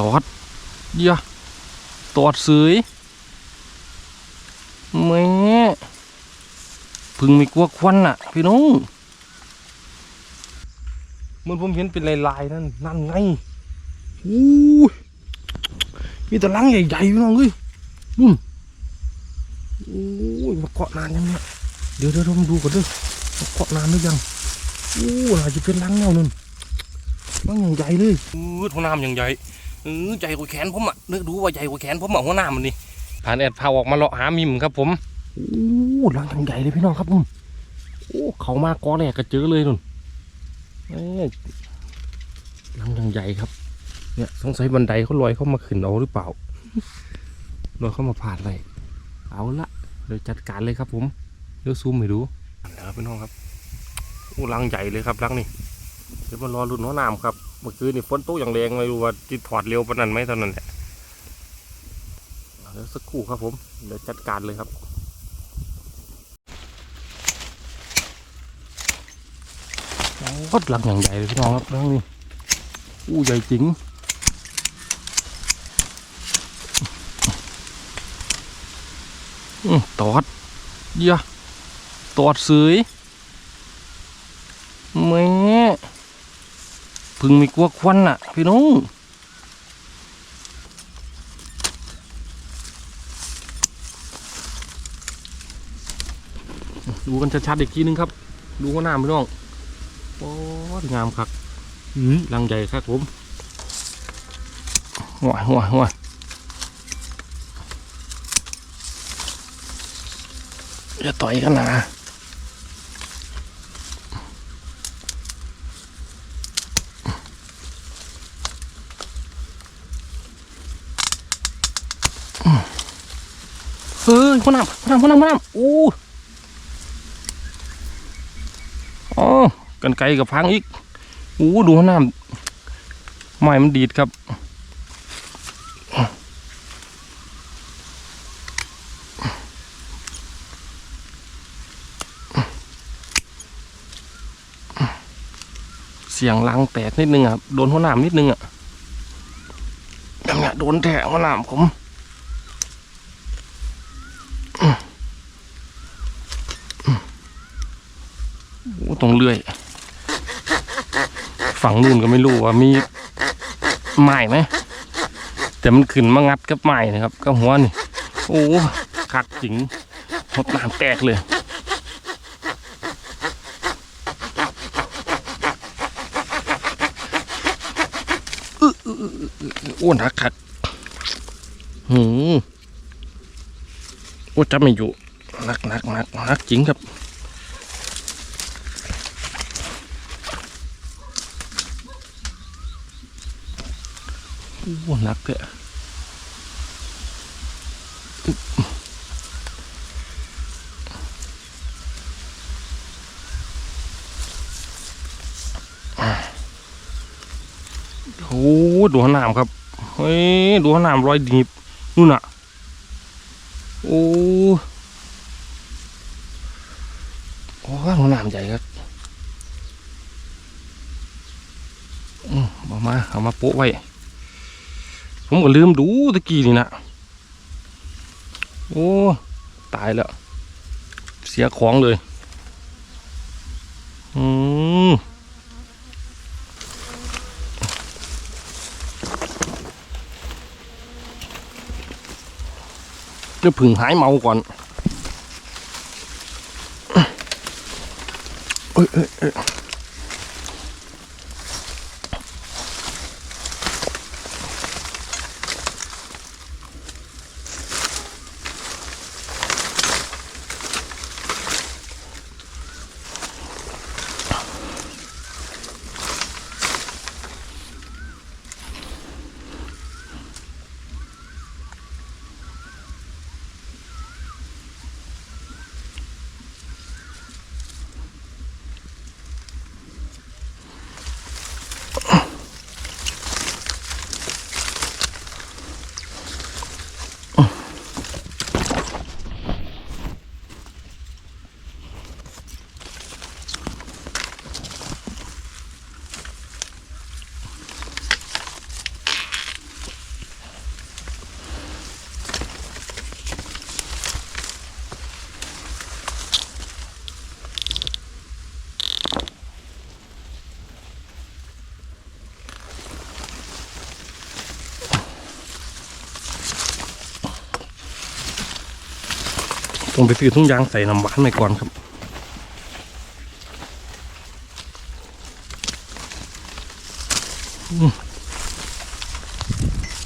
ตอดเยอะตอดเสยแม่พึ่งไม่กลัวควันน่ะ พี่น้องเหมันผมเห็นเป็นลายๆนั่นนั่นไงอู้มีแต่ลังใหญ่ๆพี่น้องเอ้ยนู่นโอ้ยมาเกาะนานยังเนี่ยเดี๋ยวเดี๋ยวเรามาดูก่อนเด้อมาเกาะนานหรือยังอู้น่าจะเป็นลังแนวนึง ลังอย่างใหญ่เลยอือหัวหน้ำอย่างใหญ่เออใหญ่กว่าแขนผมอะนึกดูว่าใหญ่กว่าแขนผมอะหัวหน้ามันนี่ผ่านแอดพาออกมาเลาะหามิมครับผมอู้ลังอย่างใหญ่เลยพี่น้องครับผมโอ้เขามากอแรกก็เจอเลยนุ่นเอ้ยลังอย่างใหญ่ครับ เนี่ยสงสัยบันไดเขาลอยเข้ามาขึ้นเอาหรือเปล่าลอยเข้ามาผ่านอะไรเอาละเดี๋ยวจัดการเลยครับผมเดี๋ยวซูมให้ดูนะครับพี่น้องครับอู้ลังใหญ่เลยครับลังนี่ เดี๋ยวมารอรุ่นหัวหน้ำครับ เมื่อคืนนี่ฝนตกอย่างแรงไม่รู้ว่าจะถอดเร็วปานนั้นไหมเท่านั้นแหละเดี๋ยวสักครู่ครับผม เดี๋ยวจัดการเลยครับโคตรลังอย่างใหญ่เลยพี่น้องครับลังนี่อู้ใหญ่จริงตอดเยอะตอดเสยแม่ พึ่งไม่กลัวควันน่ะ พี่น้องดูกันชัดๆอีกทีนึงครับ ดูข้างหน้าพี่น้องโอ้ยงามครับอืมลังใหญ่ครับผมหัวหัวหัวอย่าต่อยกันนะ เฮ้ยคนน้ำคนน้ำคนน้ำคนน้ำโอ้อ๋อกันไกลกับพังอีกโอ้ดูคนน้ำไม้มันดีดครับเสียงลังแตกนิดนึงอะ โดนหัวหนามนิดนึงอะยังไงโดนแทะหัวหนามผม ตรงเลื่อย ฝั่งนู่นก็ไม่รู้ว่ามีไม้ไหมแต่มันขึ้นมางัดกับไม้นะครับกับหัวนี่ โอ้คักจริงหดน้ำแตกเลยอ้วนหักขัดหืมโอ้จับไม่อยู่นักนักนักนักจริงครับ อ้หนักเถอะโอ้ดูหนามครับ เฮ้ย ดูหนามรอยดีบนู่นน่ะ โอ้โอ้หัวหนามใหญ่ครับอืมเอามา เอามาโปะไว้ ผมก็ลืมดูตะกี้นี่นะโอ้ตายแล้ว เสียของเลย อืมเดี๋ยวผึ่งหายเมาก่อนเอ้ยเอ้ย ผมไปซื้อทุ่งยางใส่น้ำหวานไปก่อนครับ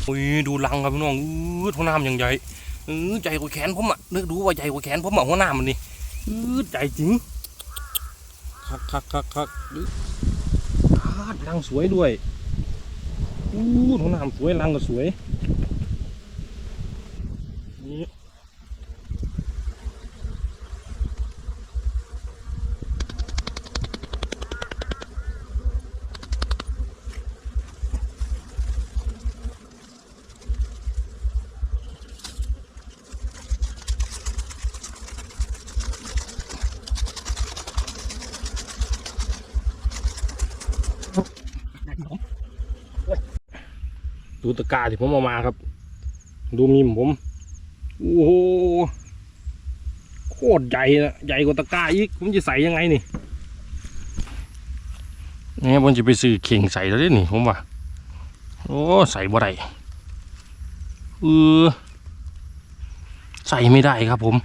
อุ้ยดูลังครับพี่น้องอือหัวหน้ามันยังใหญ่เออใหญ่กว่าแขนผมอะนึกดูว่าใหญ่กว่าแขนผมอะหัวหน้ามันนี่เออใหญ่จริงคักคักคักคักคาดลังสวยด้วยอู้หัวหน้ามันสวยลังก็สวย ดูตะกร้าที่ผมเอามาครับ ดูมีมผมโอ้โหโคตรใหญ่นะใหญ่กว่าตะกร้าอีกผมจะใส่ยังไงนี่นี่ผมจะไปซื้อเข่งใส่แล้วด้นี่ผมว่าโอ้ใส่บ่ได้เออใส่ไม่ได้ครับผม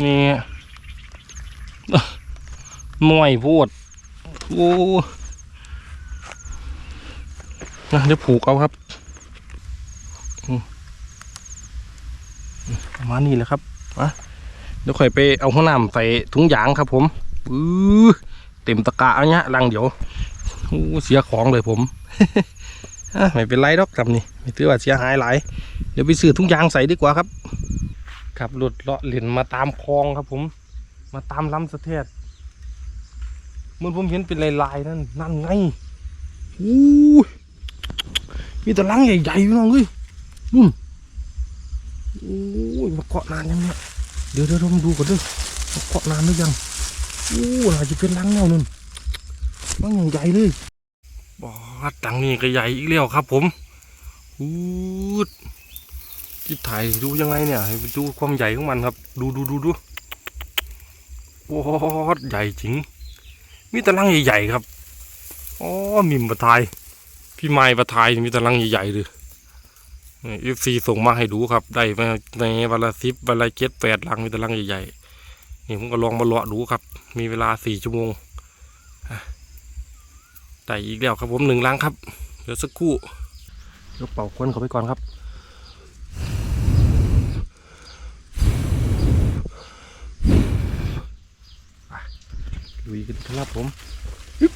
นี่เอ้อน้อยโพดโอ้ นะเดี๋ยวผูกเอาครับมประมาณนี้แหละครับอะเดี๋ยวค่อยไปเอาข้าวหน้ำใส่ถุงยางครับผมอือเต็มตะกร้าอันเนี้ยลังเดี๋ยวเสียของเลยผมไม่เป็นไรดอกครับนี่ไม่ถือว่าเสียหายหลายเดี๋ยวไปซื้อถุงยางใส่ดีกว่าครับ ครับหลุดเลาะเหรียญมาตามคลองครับผม มาตามลำสะเทศเมื่อผมเห็นเป็นลายๆนั่นนั่นไงอู้ มีแต่ลังใหญ่ๆพี่น้องเอ้ยนู่นโอ้ยมาเกาะนานยังเนี่ยเดี๋ยวเดี๋ยวผมดูก่อนด้อมาเกาะนานหรือยังโอ้น่าจะเป็นลังแนวนึงลังย่างใหญ่เลยบอดตังนี่ก็ใหญ่อีกแล้วครับ ผมอู้ดจิตถ่ายดูยังไงเนี่ยดูความใหญ่ของมันครับ ดูดูดูดูบอดใหญ่จริงมีตะลังใหญ่ๆครับอ๋อมิมประทาย พี่ไม้ประทายมีตะลังใหญ่ๆเลยเอฟซีส่งมาให้ดูครับ ได้มาในวันละสิบวันละเจ็ดแปดลังมีตะลังใหญ่ๆนี่ผมก็ลองมาเลาะดูครับ มีเวลาสี่ชั่วโมงได้อีกแล้วครับผมหนึ่งลังครับ เดี๋ยวสักครู่ยกเป่าควันเขาไปก่อนครับลุยกันครับผมฮึบ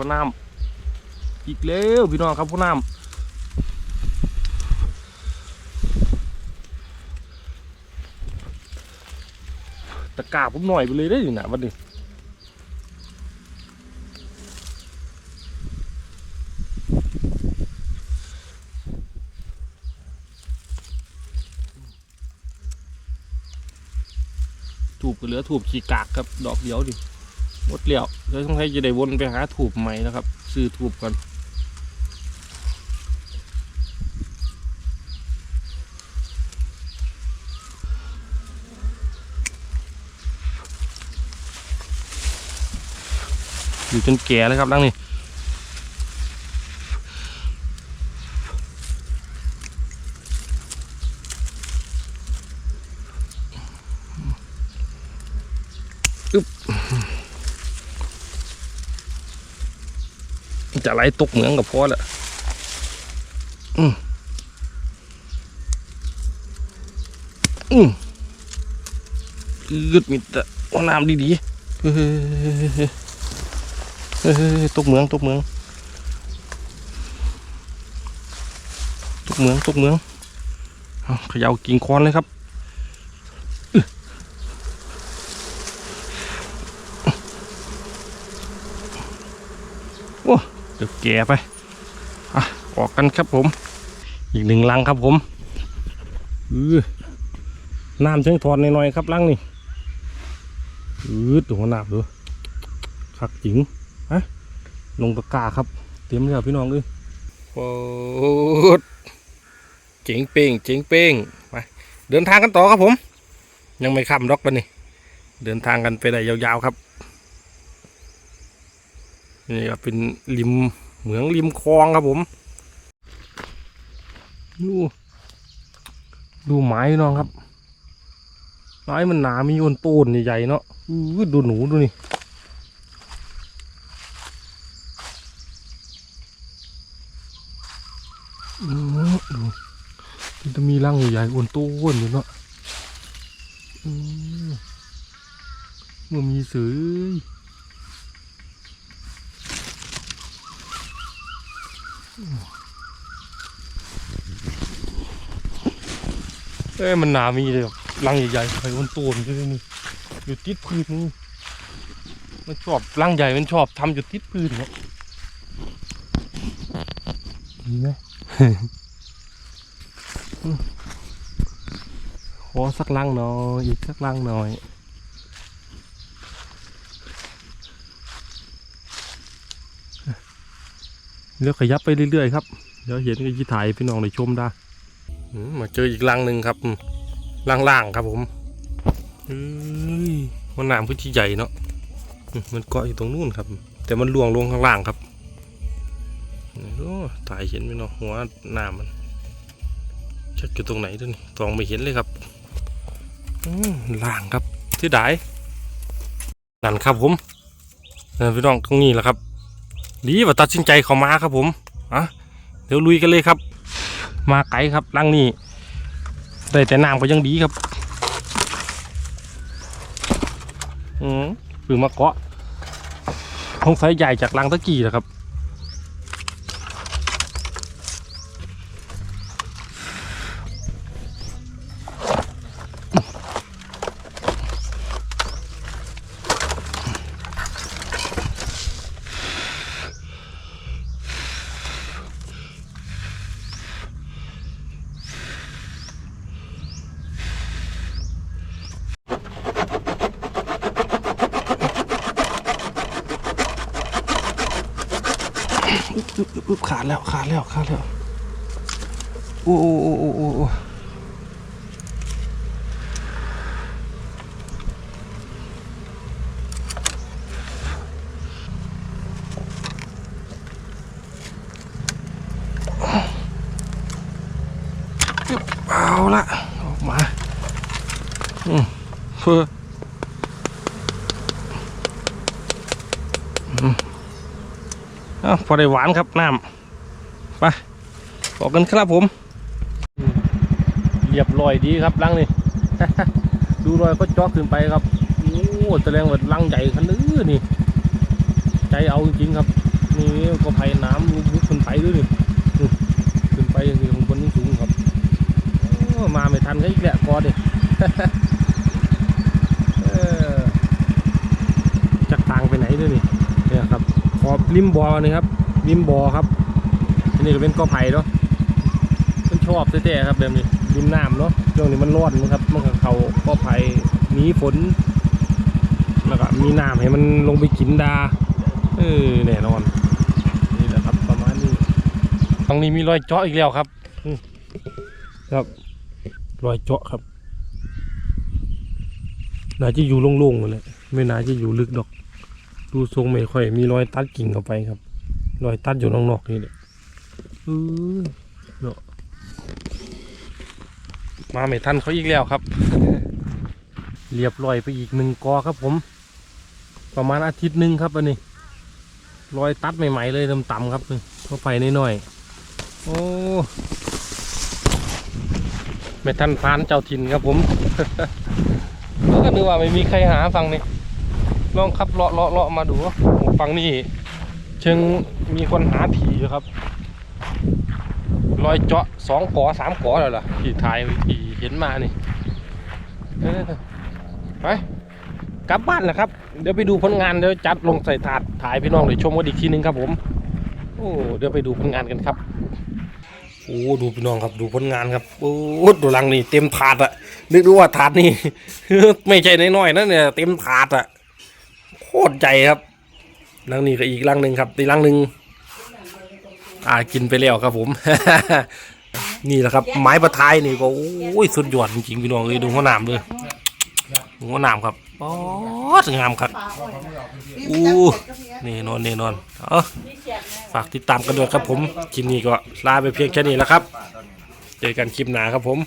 พ่อน้ำอีกแล้วพี่น้องครับพ่อน้ำตะกาผมหน่อยไปเลยได้อนะวันนี้ถูกก็เหลือถูกขีกากครับ ดอกเดียวดิ หมดแล้วแล้วต้องให้จะได้วนไปหาถูกใหม่นะครับ ซื้อถูกก่อนอยู่จนแก่แล้วครับลังนี่ จะไหลตกเหมืองกับพ่อแหละอืมอืมกึดมีแต่าน้ำดีๆเฮ้ยตกเหมืองตกเหมืองตกเหมืองตกเหมืองเอาเขย่ากิ่งคอนเลยครับอื้อโอ้เดี๋ยวแกไปอะออกกันครับผม อีกหนึ่งลังครับผมเออน้ำเชิงถอดหน่อยๆครับลังนี่อืดดูหัวหน้าดูคักจริงลงตะกาครับ เตรียมแล้วพี่น้องเลยโอ้เจ๋งเป้งเจ๋งเป้งไปเดินทางกันต่อครับผม ยังไม่ค่ำดอกปะนี่เดินทางกันไปได้ยาวๆครับ นี่ก็เป็นริมเหมืองริมคลองครับผม ดูดูไม้น้องครับ ไม้มันหนามีโอนโตนใหญ่ๆเนาะดูหนูดูนี่ดูมันจะมีรังใหญ่ๆโอนโตนอยู่เนาะมมันมีเสือ เอ้ยมันหนามีเลยรังใหญ่ๆไปโอนโตนด้วยนี่อยู่ติดพื้นนี่มันชอบรังใหญ่มันชอบทำอยู่ติดพื้นเนาะมีไหมขอสักลังหน่อยอีกสักลังหน่อย เดี๋ยวขยับไปเรื่อยๆครับ เดี๋ยวเห็นก็ยี่ถ่ายพี่น้องได้ชมได้มาเจออีกลังหนึ่งครับล่างๆครับผมเฮ้ยมันน้ำพื้นที่ใหญ่เนาะอืมมันเกาะอยู่ตรงนู้นครับ แต่มันล่วงลงข้างล่างครับโอ้ถ่ายเห็นไหมเนาะหัวน้ำมันชักอยู่ตรงไหนด้วยนี่ตองไม่เห็นเลยครับล่างครับที่ไดายนั่นครับผมนั่นพี่น้องตรงนี้แหละครับ ดีว่าตัดสินใจเข้ามาครับผมอะเดี๋ยวลุยกันเลยครับ มาไกลครับลังนี้ได้แต่น้ำก็ยังดีครับ อืมปืนมาเกาะคงไซใหญ่จากลังตะกี้นะครับอึ๊บอึ๊บขาด แล้วขาดแล้วขาดแล้วโอ้โอ้โอ้โอ้โอ้โอ้อึ๊บเอาละออกมา อืมเพื่ออพอได้หวานครับน้ำ ไปบอกกันครับผม เรียบร้อยดีครับลังนี่ ดูรอยก็จาะขึ้นไปครับ โอ้แสดงว่าลังใหญ่ขนาดนี้นี่ ใจเอาจริงครับ นี่ก็ไผ่น้ำลุกขึ้นไปด้วยนี่ขึ้นไปอย่างนี้ของบนสูงครับมาไม่ทันก็อีกแหละกอดิจักทางไปไหนด้วยนี่เนี่ยครับ ขอบริมบอนี่ครับริมบอครับ อันนี้ก็เป็นกอไผ่เนาะมันชอบแท้ๆครับแบบนี้ริมน้ำเนาะช่วงนี้มันร้อนนะครับมันก็เขากอไผ่หนีฝนแล้วก็มีน้ำให้มันลงไปกินดาเออแน่นอนนี่แหละครับประมาณนี้ตรงนี้มีรอยเจาะอีกแล้วครับครับรอยเจาะครับน่าจะอยู่โล่งๆหมดเลยไม่น่าจะอยู่ลึกดอก ดูทรงไม่ค่อย มีรอยตัดกิ่งเข้าไปครับ รอยตัดอยู่นอกๆนี่แหละ เออเนาะมาไม่ทันเขาอีกแล้วครับ เรียบร้อยไปอีกหนึ่งกอครับผม ประมาณอาทิตย์หนึ่งครับอันนี้รอยตัดใหม่ๆเลยต่ำๆครับนี่เข้าไปน้อยๆโอ้ไม่ทันพานเจ้าถิ่นครับผมแล้วก็นึกว่าไม่มีใครหาฟังนี่ลองขับเลาะเลาะเลาะมาดูโอ้ฝั่งนี้เชิงมีคนหาผีอยู่ครับ รอยเจาะสองกอสามกอแล้วล่ะที่ถ่ายที่เห็นมานี่ไปกลับบ้านนะครับ เดี๋ยวไปดูผลงานเดี๋ยวจัดลงใส่ถาดถ่ายพี่น้องเดี๋ยวชมกันอีกทีนึงครับผมโอ้เดี๋ยวไปดูผลงานกันครับโอ้ดูพี่น้องครับดูผลงานครับโอ้ดูลังนี่เต็มถาดอะนึกดูว่าถาดนี่ไม่ใช่น้อยๆนะเนี่ยเต็มถาดอะโคตรใหญ่ครับลังนี้ก็อีกลังหนึ่งครับอีกลังหนึ่ง อ่ากินไปแล้วครับผม นี่แหละครับ ไม้ประทายนี่ก็โอ้ยสุดยอดจริงๆพี่น้องเลยดูหัวหนามเลยดูหัวหนามครับป๊อดงามครับอู้นี่นอนนี่นอนเออฝากติดตามกันด้วยครับผมคลิปนี้ก็ลาไปเพียงแค่นี้แล้วครับ เจอกันคลิปหนาครับผม